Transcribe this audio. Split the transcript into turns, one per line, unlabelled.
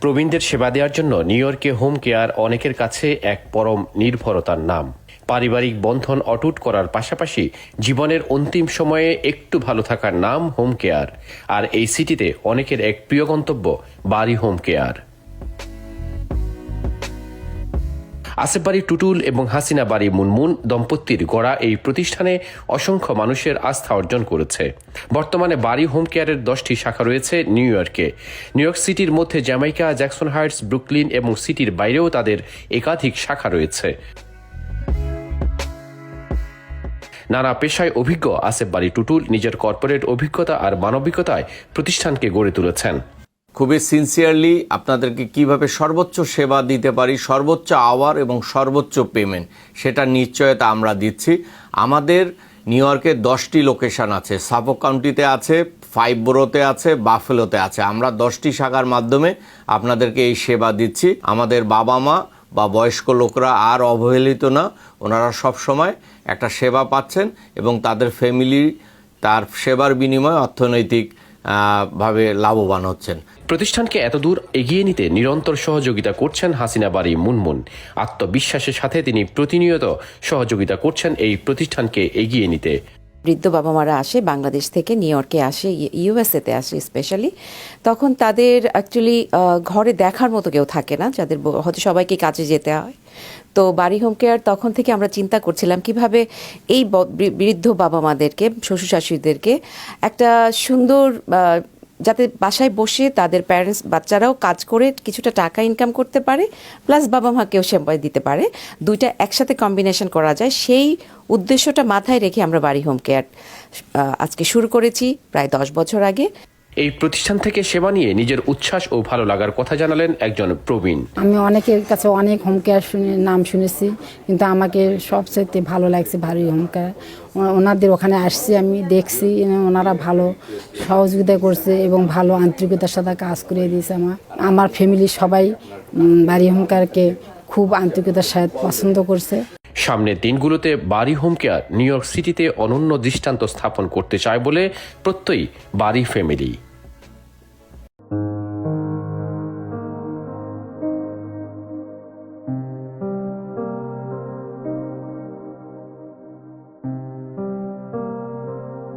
প্রবীণদের সেবা দেওয়ার জন্য নিউ ইয়র্কে হোম কেয়ার অনেকের কাছে এক পরম নির্ভরতার নাম। পারিবারিক বন্ধন অটুট করার পাশাপাশি জীবনের অন্তিম সময়ে একটু ভালো থাকার নাম হোম কেয়ার। আর এই সিটিতে অনেকের এক প্রিয় গন্তব্য বাড়ি হোম কেয়ার। আসিফ বাড়ি, টুটুল এবং হাসিনা বাড়ি মুনমুন দম্পতির গড়া এই প্রতিষ্ঠানে অসংখ্য মানুষের আস্থা অর্জন করেছে। বর্তমানে বাড়ি হোম কেয়ারের দশটি শাখা রয়েছে নিউ ইয়র্কে। নিউ ইয়র্ক সিটির মধ্যে জ্যামাইকা, জ্যাকসন হাইটস ব্রুকলিন এবং সিটির বাইরেও তাদের একাধিক শাখা রয়েছে। নানা পেশায় অভিজ্ঞ আসেফ বাড়ি, টুটুল নিজের কর্পোরেট অভিজ্ঞতা আর মানবিকতায় প্রতিষ্ঠানকে গড়ে তুলেছেন।
খুবই সিনসিয়ারলি আপনাদেরকে কীভাবে সর্বোচ্চ সেবা দিতে পারি, সর্বোচ্চ আওয়ার এবং সর্বোচ্চ পেমেন্ট সেটা নিশ্চয়তা আমরা দিচ্ছি। আমাদের নিউ ইয়র্কে দশটি লোকেশন আছে। সাপোক কাউন্টিতে আছে ফাইভ বোরোতে আছে বাফেলোতে আছে। আমরা দশটি শাখার মাধ্যমে আপনাদেরকে এই সেবা দিচ্ছি। আমাদের বাবা মা বা বয়স্ক লোকরা আর অবহেলিত না, ওনারা সব সময় একটা সেবা পাচ্ছেন এবং তাদের ফ্যামিলি তার সেবার বিনিময়ে অর্থনৈতিক ভাবে লাভবান হচ্ছেন।
প্রতিষ্ঠানকে এতদূর এগিয়ে নিতে নিরন্তর সহযোগিতা করছেন হাসিনা বাড়ি মুনমুন। আত্মবিশ্বাসের সাথে তিনি প্রতিনিয়ত সহযোগিতা করছেন এই প্রতিষ্ঠানকে এগিয়ে নিতে।
বৃদ্ধ বাবা মারা আসে, বাংলাদেশ থেকে, নিউ ইয়র্কে আসে ইউএসএতে আসে স্পেশালি, তখন তাদের অ্যাকচুয়ালি ঘরে দেখার মতো কেউ থাকে না, যাদের হয়তো সবাইকে কাজে যেতে হয়। তো বাড়ি হোম কেয়ার তখন থেকে আমরা চিন্তা করছিলাম কীভাবে এই বৃদ্ধ বাবা মাদেরকে শ্বশুর শাশুড়িদেরকে একটা সুন্দর যাতে বাসায় বসে তাদের প্যারেন্টস বাচ্চারাও কাজ করে কিছুটা টাকা ইনকাম করতে পারে প্লাস বাবা মাকেও সেবাই দিতে পারে। দুইটা একসাথে কম্বিনেশন করা যায়। সেই উদ্দেশ্যটা মাথায় রেখে আমরা বাড়ি হোম কেয়ার আজকে শুরু করেছি প্রায় দশ বছর আগে।
এই প্রতিষ্ঠান থেকে সেবা নিয়ে নিজের উচ্ছ্বাস ও ভালো লাগার কথা জানালেন একজন প্রবীণ।
আমি অনেকের কাছে অনেক হোম কেয়ার শুনে, নাম শুনেছি, কিন্তু আমাকে সবচেয়ে ভালো লাগছে ভারী হোম কেয়ার ওনাদের ওখানে আসছি আমি, দেখছি ওনারা ভালো সহযোগিতা করছে এবং ভালো আন্তরিকতার সাথে কাজ করে দিয়েছে আমার। আমার ফ্যামিলির সবাই বাড়ি হোম কেয়ারকে খুব আন্তরিকতার সাথে পছন্দ করছে।
সামনের দিনগুলোতে বাড়ি হোম কেয়ার নিউ ইয়র্ক সিটিতে অনন্য দৃষ্টান্ত স্থাপন করতে চায় বলে প্রত্যয়ী বাড়ি ফ্যামিলি।